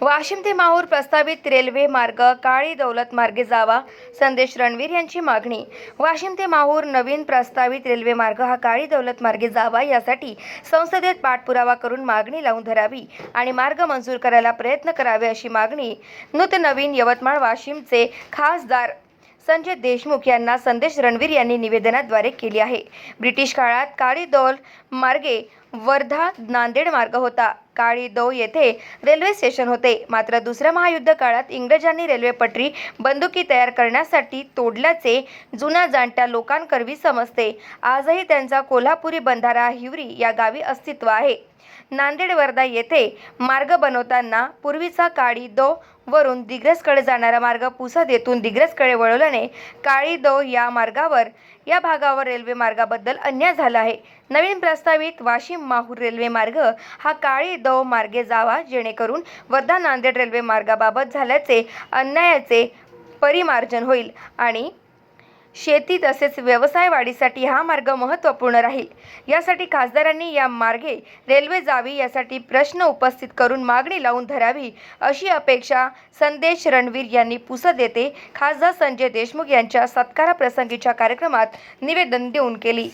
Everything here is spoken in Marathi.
वाशिम ते माहूर प्रस्तावित रेल्वे मार्ग काळी दौलत मार्गे जावा संदेश रणवीर यांची मागणी. वाशिम ते माहूर नवीन प्रस्तावित रेल्वे मार्ग हा काळी दौलत मार्गे जावा यासाठी संसदेत पाठपुरावा करून मागणी लावून धरावी आणि मार्ग मंजूर करायला प्रयत्न करावे अशी मागणी नूत नवीन यवतमाळ वाशिमचे खासदार संजय देशमुख यांना संदेश रणवीर यांनी निवेदनाद्वारे केली आहे. ब्रिटिश काळात काळी दौल मार्गे वर्धा नांदेड मार्ग होता. काळी दो येथे रेल्वे स्टेशन होते. मात्र दुसऱ्या महायुद्ध काळात इंग्रजांनी रेल्वे पटरी बंदुकी तयार करण्यासाठी तोडल्याचे जुन्या जाणत्या लोकांकरवी समजते. आजही त्यांचा कोल्हापुरी बंधारा हिवरी या गावी अस्तित्व आहे. नांदेड वर्धा येथे मार्ग बनवताना पूर्वीचा काळी दो वरून दिग्रसकडे जाणारा मार्ग पुसद येथून दिग्रसकडे वळवल्याने काळी दो या मार्गावर या भागावर रेल्वे मार्गाबद्दल अन्याय झाला आहे. नवीन प्रस्तावित वाशिम माहूर रेल्वे मार्ग हा काळी दो मार्गे जावा जेणेकरून वर्धा नांदेड रेल्वे मार्गाबाबत झाल्याचे अन्यायाचे परिमार्जन होईल आणि शेती तसेच व्यवसाय वाढीसाठी हा मार्ग महत्त्वपूर्ण राहील. यासाठी खासदारांनी या मार्गे रेल्वे जावी यासाठी प्रश्न उपस्थित करून मागणी लावून धरावी अशी अपेक्षा संदेश रणवीर यांनी पुसद येथे खासदार संजय देशमुख यांच्या सत्काराप्रसंगीच्या कार्यक्रमात निवेदन देऊन केली.